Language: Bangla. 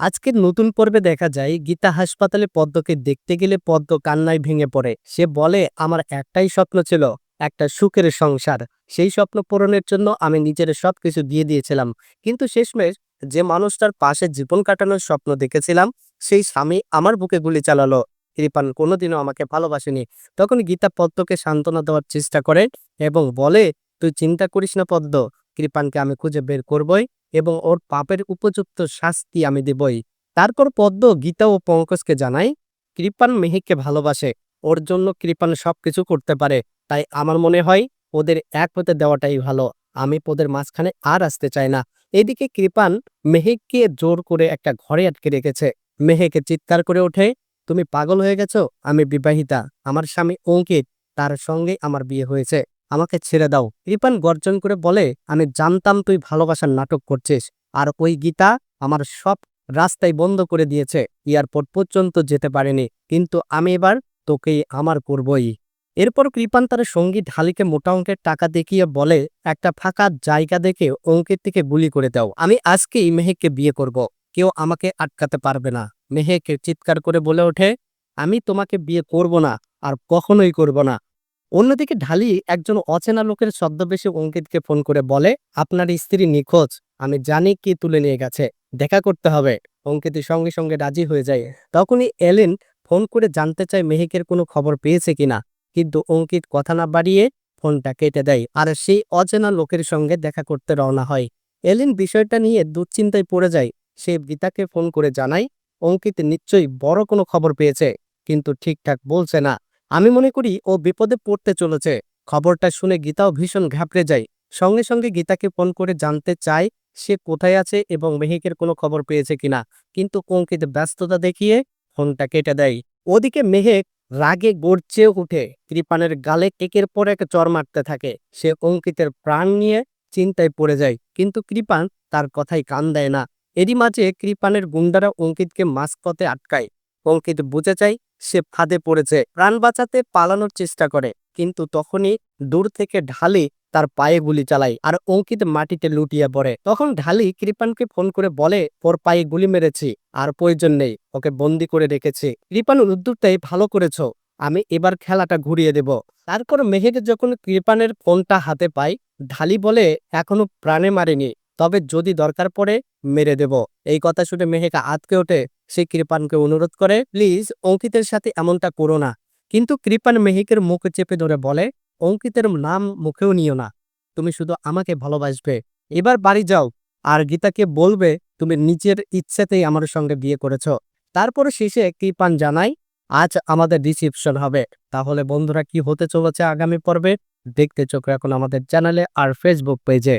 আজকের নতুন পর্বে দেখা যায়, গীতা হাসপাতালে পদ্মকে দেখতে গেলে পদ্ম কান্নায় ভেঙে পড়ে। সে বলে, আমার একটাই স্বপ্ন ছিল, একটা সুখের সংসার। সেই স্বপ্ন পূরণের জন্য আমি নিজের সবকিছু দিয়ে দিয়েছিলাম। কিন্তু শেষমেশ যে মানুষটার পাশে জীবন কাটানোর স্বপ্ন দেখেছিলাম, সেই স্বামী আমার বুকে গুলি চালালো। কৃপান কোনোদিনও আমাকে ভালোবাসেনি। তখন গীতা পদ্মকে সান্ত্বনা দেওয়ার চেষ্টা করে এবং বলে, তুই চিন্তা করিস না পদ্ম, কৃপানকে আমি খুঁজে বের করবই। এবং ওর পাপের উপযুক্ত শাস্তি আমি দেবই। তারপর পদ্ম গীতা ও পঙ্কজকে জানায় কৃপান মেহিককে ভালোবাসে, ওর জন্য কৃপান সবকিছু করতে পারে। তাই আমার মনে হয়, ওদের এক হতে দেওয়াটাই ভালো। আমি ওদের মাঝখানে আর আসতে চাই না। এদিকে কৃপান মেহেককে জোর করে একটা ঘরে আটকে রেখেছে। মেহেকে চিৎকার করে ওঠে, তুমি পাগল হয়ে গেছো? আমি বিবাহিতা। আমার স্বামী অঙ্কিত। তার সঙ্গে আমার বিয়ে হয়েছে। আমাকে ছেড়ে দাও। কৃপান গর্জন করে বলে, আমি জানতাম তুই ভালোবাসার নাটক করছিস। আর ওই গীতা আমার সব রাস্তায় বন্ধ করে দিয়েছে। এয়ারপোর্ট পর্যন্ত যেতে পারেনি। কিন্তু আমি এবার তোকেই আমার করবই। এরপর কৃপান তার সঙ্গী ঢালিকে মোটা অঙ্কের টাকা দেখিয়ে বলে, একটা ফাঁকা জায়গা দেখে অঙ্কের থেকে গুলি করে দাও। আমি আজকেই মেহেককে বিয়ে করব। কেউ আমাকে আটকাতে পারবে না। মেহেকে চিৎকার করে বলে ওঠে, আমি তোমাকে বিয়ে করব না। আর কখনোই করব না। অন্যদিকে ঢালি একজন অচেনা লোকের ছদ্মবেশে অঙ্কিতকে ফোন করে বলে, আপনার স্ত্রী নিখোঁজ, আমি জানি কি তুলে নিয়ে গেছে, দেখা করতে হবে। অঙ্কিত সঙ্গে সঙ্গে রাজি হয়ে যায়। তখনই এলেন ফোন করে জানতে চায় মেহেকের কোনো খবর পেয়েছে কিনা। কিন্তু অঙ্কিত কথা না বাড়িয়ে ফোনটা কেটে দেয় আর সেই অচেনা লোকের সঙ্গে দেখা করতে রওনা হয়। এলিন বিষয়টা নিয়ে দুশ্চিন্তায় পড়ে যায়। সে গীতাকে ফোন করে জানায়, অঙ্কিত নিশ্চয়ই বড় কোনো খবর পেয়েছে, কিন্তু ঠিকঠাক বলছে না। আমি মনে করি ও বিপদে পড়তে চলেছে। খবরটা শুনে গীতাও ভীষণ ঘাবড়ে যায়। সঙ্গে সঙ্গে গীতাকে ফোন করে জানতে চায় সে কোথায় আছে এবং মেহিকের কোনো খবর পেয়েছে কিনা। কিন্তু অঙ্কিত ব্যস্ততা দেখিয়ে ফোনটা কেটে দেয়। ওদিকে মেহেক রাগে গড়চে উঠে কৃপানের গালে একের পর এক চর মারতে থাকে। সে অঙ্কিতের প্রাণ নিয়ে চিন্তায় পড়ে যায়। কিন্তু কৃপান তার কথাই কান দেয় না। এরই মাঝে কৃপানের গুন্ডারা অঙ্কিতকে মাঝপথে আটকায়। অঙ্কিত বুঝে চায় সে ফাঁদে পড়েছে। প্রাণ বাঁচাতে পালানোর চেষ্টা করে, কিন্তু তখনই দূর থেকে ঢালি তার পায়ে গুলি চালায় আর অঙ্কিত মাটিতে লুটিয়ে পড়ে। তখন ঢালি কৃপানকে ফোন করে বলে ওর পায়ে গুলি মেরেছি, আর প্রয়োজন নেই, ওকে বন্দি করে রেখেছি। কৃপান উদ্যোগটাই ভালো করেছ, আমি এবার খেলাটা ঘুরিয়ে দেব। তারপর মেহেক যখন কৃপানের ফোনটা হাতে পায়, ঢালি বলে, এখনও প্রাণে মারেনি। তবে যদি দরকার পড়ে, মেরে দেব। এই কথা শুনে মেহেকা আতকে ওঠে। সে কৃপানকে অনুরোধ করে, প্লিজ, অঙ্কিতের সাথে এমনটা করো না। কিন্তু কৃপান মেহিকের মুখ চেপে ধরে বলে, অঙ্কিতের নাম মুখেও নিও না। তুমি শুধু আমাকে ভালোবাসবে। এবার বাড়ি যাও। আর গীতাকে বলবে, তুমি নিজের ইচ্ছেতেই আমার সঙ্গে বিয়ে করেছ। তারপর শেষে কৃপান জানাই আজ আমাদের রিসিপশন হবে। তাহলে বন্ধুরা কি হতে চলেছে আগামী পর্বে? দেখতে চোখ রাখুন আমাদের চ্যানেলে আর ফেসবুক পেজে।